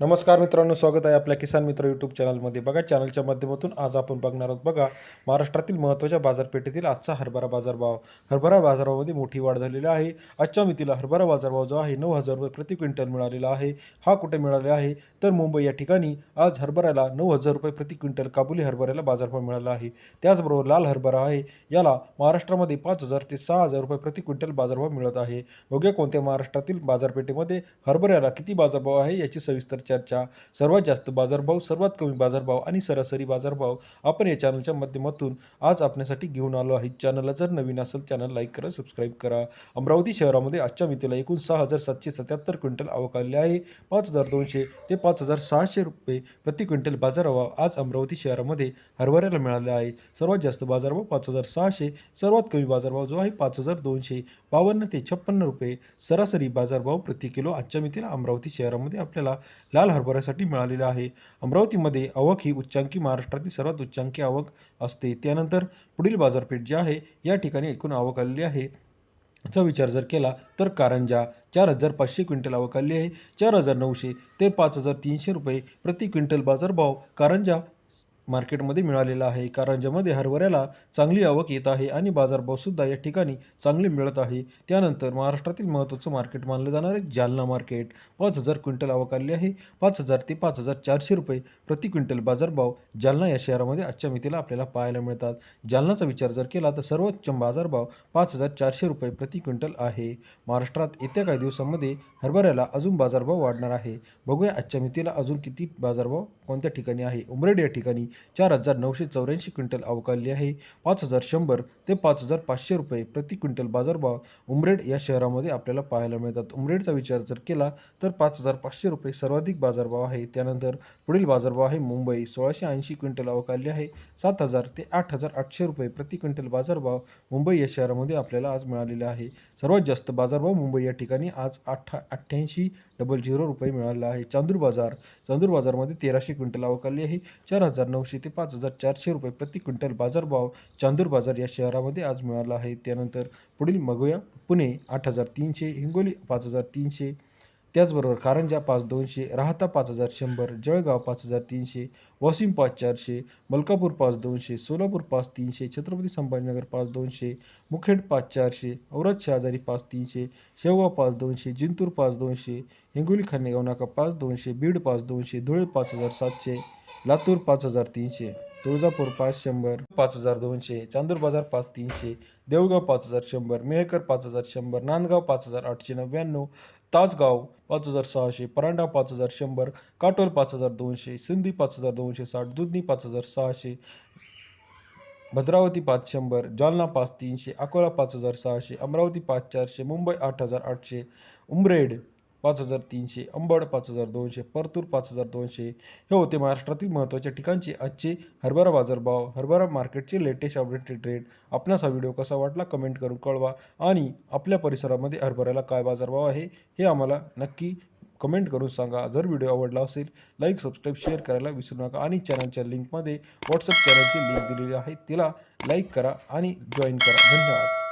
नमस्कार मित्रांनो स्वागत आहे आपल्या किसान मित्र यूट्यूब चॅनलमध्ये. बघा चॅनलच्या माध्यमातून आज आपण बघणार आहोत बघा महाराष्ट्रातील महत्त्वाच्या बाजारपेठेतील आजचा हरभरा बाजारभाव. हरभरा बाजारभावामध्ये मोठी वाढ झालेली आहे. आजच्या मितीला हरभरा बाजारभाव जो आहे नऊ हजार रुपये प्रति क्विंटल मिळालेला आहे. हा कुठे मिळालेला आहे? तर मुंबई या ठिकाणी आज हरभऱ्याला नऊ हजार रुपये प्रति क्विंटल काबुली हरभऱ्याला बाजारभाव मिळाला आहे. त्याचबरोबर लाल हरभरा आहे याला महाराष्ट्रामध्ये पाच हजार ते सहा हजार रुपये प्रति क्विंटल बाजारभाव मिळत आहे. बघूया कोणत्या महाराष्ट्रातील बाजारपेठेमध्ये हरभऱ्याला किती बाजारभाव आहे याची सविस्तर चर्चा सर्वात जास्त बाजारभाव सर्वात कमी बाजारभाव आणि सरासरी बाजारभाव आपण या चॅनलच्या माध्यमातून आज आपल्यासाठी घेऊन आलो आहे चॅनलला जर नवीन असेल चॅनल लाईक करा सबस्क्राईब करा. अमरावती शहरामध्ये आजच्या मितीला एकूण सहा हजार सातशे सत्याहत्तर क्विंटल आवक आले आहे. पाच हजार दोनशे ते पाच हजार सहाशे रुपये प्रति क्विंटल बाजारभाव आज अमरावती शहरामध्ये हरभऱ्याला मिळाले आहे. सर्वात जास्त बाजारभाव पाच हजार सहाशे सर्वात कमी बाजारभाव जो आहे पाच हजार दोनशे बावन्न ते छप्पन्न रुपये. सरासरी बाजारभाव प्रति किलो आजच्या मितीला अमरावती शहरामध्ये आपल्याला लाल हरभऱ्यासाठी मिळालेला आहे. अमरावतीमध्ये आवक ही उच्चांकी महाराष्ट्रातील सर्वात उच्चांकी आवक असते. त्यानंतर पुढील बाजारपेठ जी आहे या ठिकाणी एकूण आवक आलेली आहे. चा विचार जर केला तर कारंजा चार हजार पाचशे क्विंटल आवक आली आहे. चार हजार नऊशे ते पाच हजार तीनशे रुपये प्रति क्विंटल बाजारभाव कारंजा मार्केटमध्ये मिळालेला आहे. कारंजामध्ये हरभऱ्याला चांगली आवक येत आहे आणि बाजारभावसुद्धा या ठिकाणी चांगले मिळत आहे. त्यानंतर महाराष्ट्रातील महत्त्वाचं मार्केट मानलं जाणारे जालना मार्केट. पाच हजार क्विंटल आवक आली आहे. पाच हजार ते पाच हजार चारशे रुपये प्रति क्विंटल बाजारभाव जालना या शहरामध्ये आजच्या मितीला आपल्याला पाहायला मिळतात. जालनाचा विचार जर केला तर सर्वोच्च बाजारभाव पाच हजार चारशे रुपये प्रति क्विंटल आहे. महाराष्ट्रात येत्या काही दिवसांमध्ये हरभऱ्याला अजून बाजारभाव वाढणार आहे. बघूया आजच्या मितीला अजून किती बाजारभाव कोणत्या ठिकाणी आहे. उमरेड या ठिकाणी चार हजार नऊशे चौऱ्याऐंशी क्विंटल अवकाळली आहे. पाच हजार शंभर ते पाच हजार पाचशे रुपये प्रति क्विंटल बाजारभाव उमरेड या शहरामध्ये आपल्याला पाहायला मिळतात. उमरेडचा विचार जर केला तर पाच हजार पाचशे रुपये सर्वाधिक बाजारभाव आहे. त्यानंतर पुढील बाजारभाव आहे मुंबई. सोळाशे ऐंशी क्विंटल अवकाळली आहे. सात हजार ते आठ हजार आठशे रुपये प्रति क्विंटल बाजारभाव मुंबई या शहरामध्ये आपल्याला आज मिळालेला आहे. सर्वात जास्त बाजारभाव मुंबई या ठिकाणी आज अठ्ठा अठ्ठ्याऐंशी डबल झिरो रुपये मिळाला आहे. चांदूर बाजार चांदूर बाजारमध्ये तेराशे क्विंटल अवकाळली आहे. चार हजार नऊशे ते पाच हजार चारशे रुपये प्रति क्विंटल बाजारभाव चांदूर बाजार या शहरामध्ये आज मिळाला आहे. त्यानंतर पुढील बघूया पुणे आठ हजार तीनशे हिंगोली पाच हजार तीनशे त्याचबरोबर कारंजा पाच दोनशे राहता पाच हजार शंभर जळगाव पाच हजार तीनशे वाशिम पाच चारशे मलकापूर पाच दोनशे सोलापूर पाच तीनशे छत्रपती संभाजीनगर पाच दोनशे मुखेड पाच चारशे औरत शहाजारी पाच तीनशे शेवगाव पाच दोनशे जिंतूर पाच दोनशे हिंगोली खानेगाव नाका पाच दोनशे बीड पाच दोनशे धुळे पाच हजार सातशे लातूर पाच हजार तीनशे तुळजापूर पाच शंभर पाच हजार दोनशे चांदूर बाजार पाच तीनशे देवगाव पाच हजार शंभर मेहकर पाच हजार शंभर नांदगाव पाच हजार आठशे नव्याण्णव तासगाव पाच हजार सहाशे परांडा पाच हजार शंभर काटोल पाच हजार दोनशे सिंधी पाच हजार दोनशे साठ दुधनी पाच हजार सहाशे भद्रावती पाच शंभर जालना पाच तीनशे अकोला पाच हजार सहाशे अमरावती पाच चारशे मुंबई आठ हजार आठशे उमरेड पाच हजार तीनशे अंबड पाच हजार दोनशे परतूर पाच हजार दोनशे. हे होते महाराष्ट्रातील महत्त्वाच्या ठिकाणचे आजचे हरभरा बाजारभाव. हरभरा मार्केटचे लेटेस्ट अपडेटेड रेट आपणास हा व्हिडिओ कसा वाटला कमेंट करून कळवा. आणि आपल्या परिसरामध्ये हरभऱ्याला काय बाजारभाव आहे हे आम्हाला नक्की कमेंट करून सांगा. जर व्हिडिओ आवडला असेल लाईक सबस्क्राईब शेअर करायला विसरू नका. आणि चॅनलच्या लिंकमध्ये व्हॉट्सअप चॅनलची लिंक दिलेली आहे तिला लाईक करा आणि जॉईन करा. धन्यवाद.